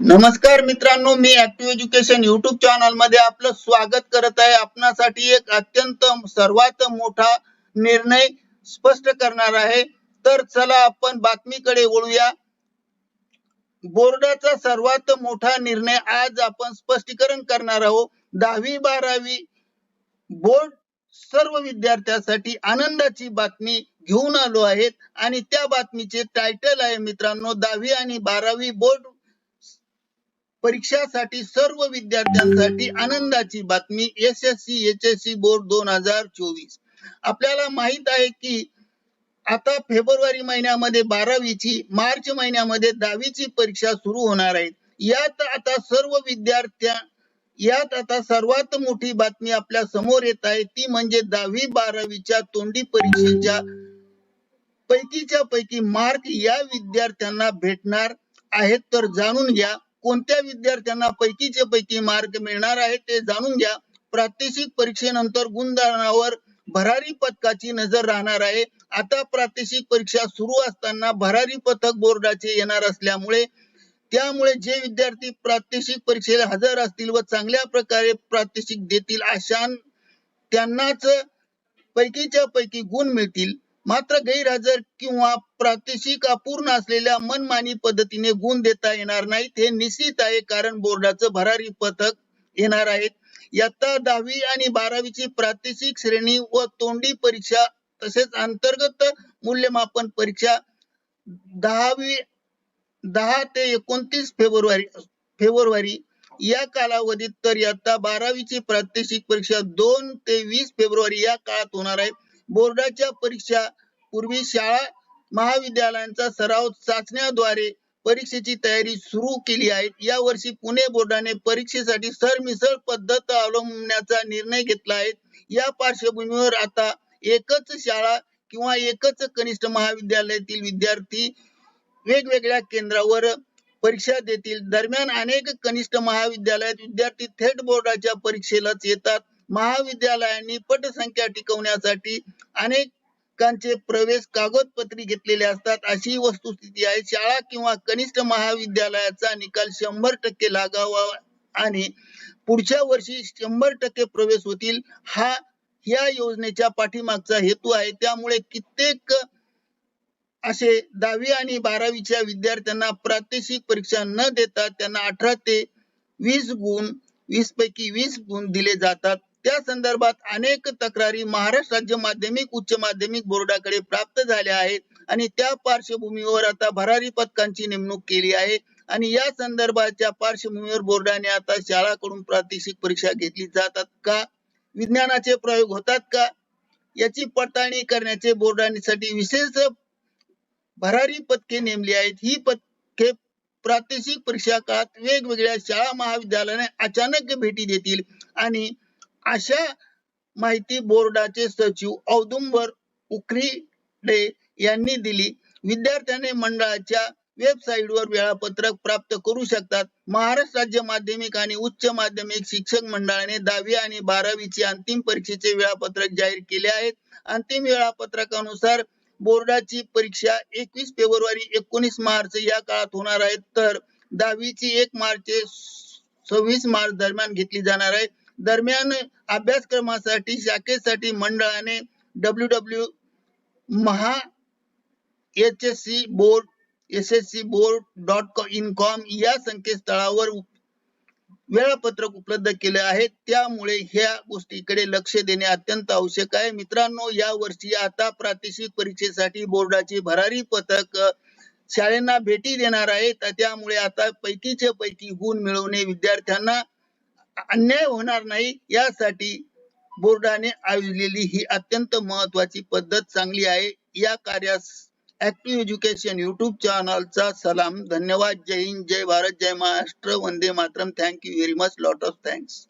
नमस्कार मित्रांनो मी ऍक्टिव्ह एज्युकेशन युट्यूब चॅनलमध्ये आपलं स्वागत करत आहे. आपणासाठी एक अत्यंत सर्वात मोठा निर्णय स्पष्ट करणार आहे. तर चला आपण बातमीकडे वळूया. बोर्डाचा सर्वात मोठा निर्णय आज आपण स्पष्टीकरण करणार आहोत. दहावी बारावी बोर्ड सर्व विद्यार्थ्यांसाठी आनंदाची बातमी घेऊन आलो आहेत. आणि त्या बातमीचे टायटल आहे मित्रांनो दहावी आणि बारावी बोर्ड परीक्षासाठी सर्व विद्यार्थ्यांसाठी आनंदाची बातमी S S C H S C board दोन हजार चोवीस. आपल्याला माहीत आहे की आता फेब्रुवारी महिन्यामध्ये बारावीची मार्च महिन्यामध्ये दहावीची परीक्षा सुरू होणार आहे. यात आता सर्व विद्यार्थ्या यात आता सर्वात मोठी बातमी आपल्यासमोर येत आहे. ती म्हणजे दहावी बारावीच्या तोंडी परीक्षेच्या पैकीच्या पैकी मार्क या विद्यार्थ्यांना भेटणार आहेत. तर जाणून घ्या. कोणत्या विद्यार्थ्यांना पैकीचे पैकी मार्क मिळणार आहेत ते जाणून घ्या. प्रात्यक्षिक परीक्षेनंतर गुणधर्मावर भरारी पथकाची नजर राहणार आहे. आता प्रात्यक्षिक परीक्षा सुरू असताना भरारी पथक बोर्डाचे येणार असल्यामुळे त्यामुळे जे विद्यार्थी प्रात्यक्षिक परीक्षेला हजर असतील व चांगल्या प्रकारे प्रात्यक्षिक देतील अशा त्यांनाच पैकीच्या पैकी गुण मिळतील. मात्र गैरहजर किंवा प्रादेशिक अपूर्ण असलेल्या मनमानी पद्धतीने गुण देता येणार नाहीत हे निश्चित आहे. कारण बोर्डाचं भरारी पथक येणार आहेत इयत्ता दहावी आणि बारावीची प्रादेशिक श्रेणी व तोंडी परीक्षा तसेच अंतर्गत मूल्यमापन परीक्षा दहावी दहा ते एकोणतीस फेब्रुवारी फेब्रुवारी या कालावधीत तर इयत्ता बारावीची प्रादेशिक परीक्षा दोन ते वीस फेब्रुवारी या काळात होणार आहे. बोर्डाच्या परीक्षा पूर्वी शाळा महाविद्यालयांचा सराव चाचण्याद्वारे परीक्षेची तयारी सुरू केली आहे. या वर्षी पुणे बोर्डाने परीक्षेसाठी सरमिसळ पद्धत अवलंबण्याचा निर्णय घेतला आहे. या पार्श्वभूमीवर आता एकच शाळा किंवा एकच कनिष्ठ महाविद्यालयातील विद्यार्थी वेगवेगळ्या केंद्रावर परीक्षा देतील. दरम्यान अनेक कनिष्ठ महाविद्यालयात विद्यार्थी थेट बोर्डाच्या परीक्षेलाच येतात. महाविद्यालयांनी पटसंख्या टिकवण्यासाठी अनेकांचे प्रवेश कागदपत्री घेतलेले असतात. अशी वस्तुस्थिती आहे. शाळा किंवा कनिष्ठ महाविद्यालयाचा निकाल शंभर टक्के लागावा आणि पुढच्या वर्षी शंभर टक्के प्रवेश होतील. हा या योजनेच्या पाठीमागचा हेतू आहे. त्यामुळे कित्येक असे दहावी आणि बारावीच्या विद्यार्थ्यांना प्रादेशिक परीक्षा न देता त्यांना अठरा ते वीस गुण वीस पैकी वीस गुण दिले जातात. त्या संदर्भात अनेक तक्रारी महाराष्ट्र राज्य माध्यमिक उच्च माध्यमिक बोर्डाकडे प्राप्त झाल्या आहेत. आणि त्या पार्श्वभूमीवर आता भरारी पथकांची नेमणूक केली आहे. आणि या संदर्भाच्या पार्श्वभूमीवर बोर्डाने आता शाळाकडून प्रादेशिक परीक्षा घेतली जातात का? विज्ञानाचे प्रयोग होतात का? याची पडताळणी करण्याचे बोर्डांसाठी विशेष भरारी पथके नेमली आहेत. ही पथके प्रादेशिक परीक्षा काळात वेगवेगळ्या शाळा महाविद्यालयाने अचानक भेटी देतील. आणि अशा माहिती बोर्डाचे सचिव औदुंबर उखरीडे यांनी दिली. विद्यार्थ्याने मंडळाच्या वेबसाईटवर वेळापत्रक प्राप्त करू शकतात. महाराष्ट्र राज्य माध्यमिक आणि उच्च माध्यमिक शिक्षक मंडळाने दहावी आणि बारावीची अंतिम परीक्षेचे वेळापत्रक जाहीर केले आहेत. अंतिम वेळापत्रकानुसार बोर्डाची परीक्षा एकवीस फेब्रुवारी एकोणीस मार्च या काळात होणार आहे. तर दहावीची एक मार्च सव्वीस मार्च दरम्यान घेतली जाणार आहे. दरम्यान अभ्यासक्रमासाठी शाखेसाठी मंडळाने W W maha H S C board S S C board dot in com या संकेतस्थळावर वेळापत्रक उपलब्ध केले आहे त्यामुळे ह्या गोष्टीकडे लक्ष देणे अत्यंत आवश्यक आहे. मित्रांनो या वर्षी आता प्रादेशिक परीक्षेसाठी बोर्डाचे भरारी पथक शाळेंना भेटी देणार आहे त्यामुळे आता पैकीच्या पैकी गुण मिळवणे विद्यार्थ्यांना अन्याय होणार नाही यासाठी बोर्डाने आयोजलेली ही अत्यंत महत्वाची पद्धत चांगली आहे. या कार्यास ऍक्टिव्ह एज्युकेशन युट्यूब चॅनलचा सलाम. धन्यवाद. जय हिंद. जय भारत. जय महाराष्ट्र. वंदे Mataram. Thank you very much lot of thanks